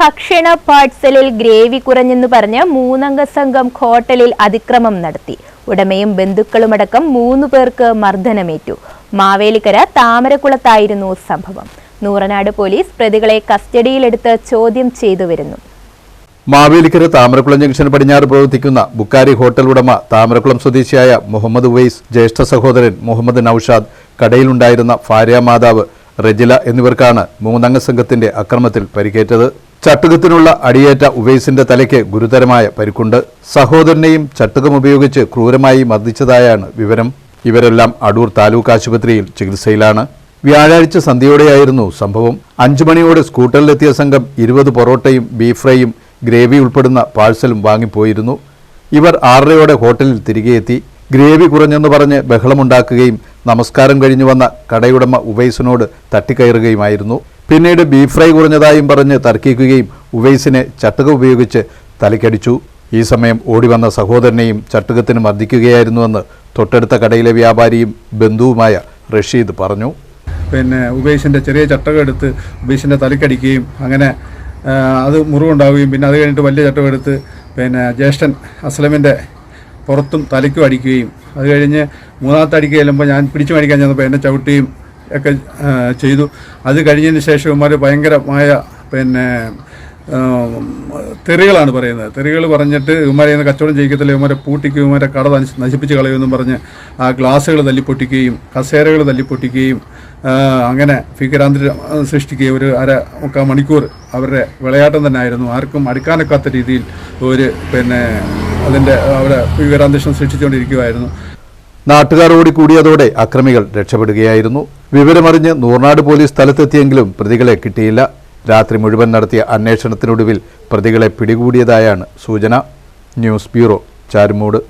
ഭക്ഷണ പാഴ്സലിൽ ഗ്രേവി കുറഞ്ഞെന്ന് പറഞ്ഞ് മൂന്നംഗ സംഘം ഹോട്ടലിൽ അതിക്രമം നടത്തി. ഉടമയും ബന്ധുക്കളുമടക്കം മൂന്നു പേർക്ക് മർദ്ദനമേറ്റു. മാവേലിക്കര താമരക്കുളത്തായിരുന്നു സംഭവം. നൂറനാട് പോലീസ് പ്രതികളെ കസ്റ്റഡിയിലെടുത്ത് ചോദ്യം ചെയ്തു വരുന്നു. മാവേലിക്കര താമരക്കുളം ജംഗ്ഷൻ പടിഞ്ഞാറ് പ്രവർത്തിക്കുന്ന ബുക്കാരി ഹോട്ടൽ ഉടമ താമരക്കുളം സ്വദേശിയായ മുഹമ്മദ് ഉവൈസ് ജ്യേഷ്ഠ സഹോദരൻ മുഹമ്മദ് നൌഷാദ് കടയിലുണ്ടായിരുന്ന ഭാര്യ മാതാവ് റെജില എന്നിവർക്കാണ് മൂന്നംഗ സംഘത്തിന്റെ അക്രമത്തിൽ പരിക്കേറ്റത്. ചട്ടുകത്തിനുള്ള അടിയേറ്റ ഉവൈസിന്റെ തലയ്ക്ക് ഗുരുതരമായ പരിക്കുണ്ട്. സഹോദരനെയും ചട്ടുകം ഉപയോഗിച്ച് ക്രൂരമായി മർദ്ദിച്ചതായാണ് വിവരം. ഇവരെല്ലാം അടൂർ താലൂക്ക് ആശുപത്രിയിൽ ചികിത്സയിലാണ്. വ്യാഴാഴ്ച സന്ധ്യയോടെയായിരുന്നു സംഭവം. അഞ്ചു മണിയോടെ സ്കൂട്ടറിലെത്തിയ സംഘം ഇരുപത് പൊറോട്ടയും ബീഫ് ഫ്രൈയും ഗ്രേവി ഉൾപ്പെടുന്ന പാഴ്സലും വാങ്ങിപ്പോയിരുന്നു. ഇവർ ആറരയോടെ ഹോട്ടലിൽ തിരികെ എത്തി. ഗ്രേവി കുറഞ്ഞെന്ന് പറഞ്ഞ് ബഹളമുണ്ടാക്കുകയും നമസ്കാരം കഴിഞ്ഞു വന്ന കടയുടമ ഉവൈസിനോട് തട്ടിക്കയറുകയുമായിരുന്നു. പിന്നീട് ബീഫ് ഫ്രൈ കുറഞ്ഞതായും പറഞ്ഞ് തർക്കിക്കുകയും ഉവൈസിനെ ചട്ടുക ഉപയോഗിച്ച് തലയ്ക്കടിച്ചു ഈ സമയം ഓടിവന്ന സഹോദരനെയും ചട്ടുകത്തിന് മർദ്ദിക്കുകയായിരുന്നുവെന്ന് തൊട്ടടുത്ത കടയിലെ വ്യാപാരിയും ബന്ധുവുമായ റഷീദ് പറഞ്ഞു. പിന്നെ ഉപേഷിന്റെ ചെറിയ ചട്ടകം എടുത്ത് ഉപേഷിന്റെ തലക്കടിക്കുകയും അങ്ങനെ അത് മുറിവുണ്ടാവുകയും പിന്നെ അത് കഴിഞ്ഞിട്ട് വലിയ ചട്ടകം എടുത്ത് പിന്നെ ജ്യേഷ്ഠൻ അസ്ലമിന്റെ പുറത്തും തലയ്ക്കും അടിക്കുകയും. അത് കഴിഞ്ഞ് മൂന്നാമത്തെ അടിക്കുക ചെല്ലുമ്പോൾ ഞാൻ പിടിച്ചു മേടിക്കാൻ ചെന്നപ്പോൾ എന്നെ ചവിട്ടുകയും ഒക്കെ ചെയ്തു. അത് കഴിഞ്ഞതിന് ശേഷം ഇവന്മാർ ഭയങ്കരമായ പിന്നെ തെറികളാണ് പറയുന്നത്. തെറികൾ പറഞ്ഞിട്ട് ഇവന്മാരെ കച്ചവടം ചെയ്യിക്കത്തില്ല. ഇവന്മാരെ പൂട്ടിക്കും ഇവന്മാരെ കട നശി- നശിപ്പിച്ച് കളയുമെന്നും പറഞ്ഞ് ആ ഗ്ലാസ്സുകൾ തല്ലിപ്പൊട്ടിക്കുകയും കസേരകൾ തല്ലിപ്പൊട്ടിക്കുകയും അങ്ങനെ ഭീകരാന്തരം സൃഷ്ടിക്കുകയും ഒരു അര മുക്കാൽ മണിക്കൂർ അവരുടെ വിളയാട്ടം തന്നെ ആയിരുന്നു ആർക്കും അടുക്കാനൊക്കാത്ത രീതിയിൽ ഒരു പിന്നെ അതിന്റെ അവിടെ ഭീകരാന്തരീക്ഷം സൃഷ്ടിച്ചുകൊണ്ടിരിക്കുമായിരുന്നു നാട്ടുകാർ ഓടിക്കൂടിയതോടെ അക്രമികൾ രക്ഷപ്പെടുകയായിരുന്നു. വിവരമറിഞ്ഞ് നൂർനാട് പോലീസ് സ്ഥലത്തെത്തിയെങ്കിലും പ്രതികളെ കിട്ടിയില്ല. രാത്രി മുഴുവൻ നടത്തിയ അന്വേഷണത്തിനൊടുവിൽ പ്രതികളെ പിടികൂടിയതായാണ് സൂചന. News bureau Charummood.